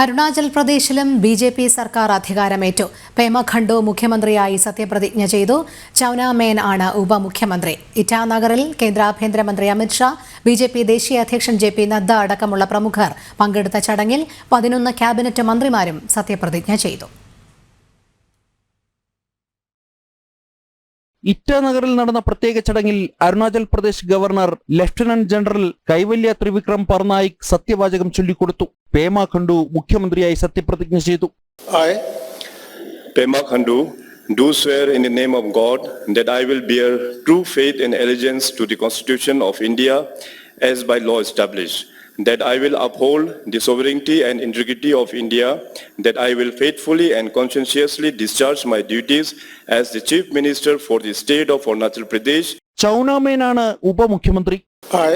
അരുണാചൽ പ്രദേശിലും B J P സർക്കാർ അധികാരമേറ്റു. പേമ ഖണ്ഡു മുഖ്യമന്ത്രിയായി സത്യപ്രതിജ്ഞ ചെയ്തു. ചൌന മേൻ ആണ് ഉപമുഖ്യമന്ത്രി. ഇറ്റാനഗറിൽ കേന്ദ്ര ആഭ്യന്തരമന്ത്രി അമിത്ഷാ ബി ജെ പി ദേശീയ അധ്യക്ഷൻ ജെ പി നദ്ദ അടക്കമുള്ള പ്രമുഖർ പങ്കെടുത്ത ചടങ്ങിൽ പതിനൊന്ന് ക്യാബിനറ്റ് മന്ത്രിമാരും സത്യപ്രതിജ്ഞ ചെയ്തു. ഇറ്റ ഇറ്റാനഗറിൽ നടന്ന പ്രത്യേക ചടങ്ങിൽ Arunachal Pradesh governor lieutenant general Kaivalya Trivikram Parnaik സത്യവാചകം ചൊല്ലിക്കൊടുത്തു പേമ ഖണ്ഡു മുഖ്യമന്ത്രിയായി സത്യപ്രതിജ്ഞ ചെയ്തു Do swear in the name of God that I will bear true faith and allegiance to the Constitution of India as by law established. that I will uphold the sovereignty and integrity of India, that I will faithfully and conscientiously discharge my duties as the Chief Minister for the state of Arunachal Pradesh ചൌനാമേനാണ് ഉപമുഖ്യമന്ത്രി I,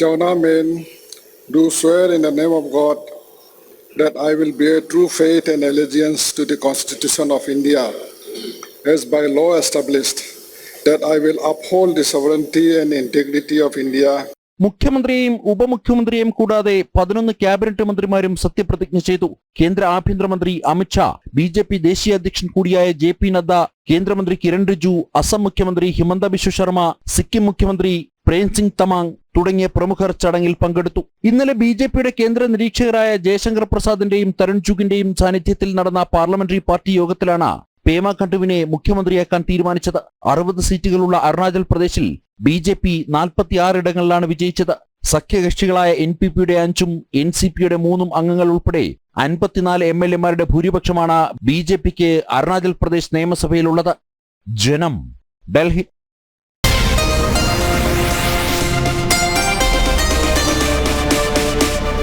Jona Mein, do swear in the name of God that I will bear true faith and allegiance to the Constitution of India as by law established, that I will uphold the sovereignty and integrity of India മുഖ്യമന്ത്രിയെയും ഉപമുഖ്യമന്ത്രിയെയും കൂടാതെ പതിനൊന്ന് cabinet മന്ത്രിമാരും സത്യപ്രതിജ്ഞ ചെയ്തു. കേന്ദ്ര ആഭ്യന്തരമന്ത്രി Amit Shah B J P ദേശീയ അധ്യക്ഷൻ കൂടിയായ ജെ പി നദ്ദ കേന്ദ്രമന്ത്രി കിരൺ റിജു അസം മുഖ്യമന്ത്രി ഹിമന്ത ബിശ്വ ശർമ്മ സിക്കിം മുഖ്യമന്ത്രി പ്രേം സിംഗ് തമാങ് തുടങ്ങിയ പ്രമുഖർ ചടങ്ങിൽ പങ്കെടുത്തു. ഇന്നലെ ബി ജെ പിയുടെ കേന്ദ്ര നിരീക്ഷകരായ ജയശങ്കർ പ്രസാദിന്റെയും തരുൺ ചുഗിന്റെയും സാന്നിധ്യത്തിൽ നടന്ന പാർലമെന്ററി പാർട്ടി യോഗത്തിലാണ് പേമ ഖണ്ഡുവിനെ മുഖ്യമന്ത്രിയാക്കാൻ തീരുമാനിച്ചത്. അറുപത് സീറ്റുകളുള്ള അരുണാചൽ പ്രദേശിൽ ബി ജെ പി നാൽപ്പത്തിയാറ് ഇടങ്ങളിലാണ് വിജയിച്ചത്. സഖ്യകക്ഷികളായ എൻ പി പിയുടെ അഞ്ചും എൻ സി പിയുടെ മൂന്നും അംഗങ്ങൾ ഉൾപ്പെടെ അൻപത്തിനാല് എം എൽ എമാരുടെ ഭൂരിപക്ഷമാണ് ബി ജെ പിക്ക് അരുണാചൽ പ്രദേശ് നിയമസഭയിലുള്ളത്. ജനം ഡൽഹി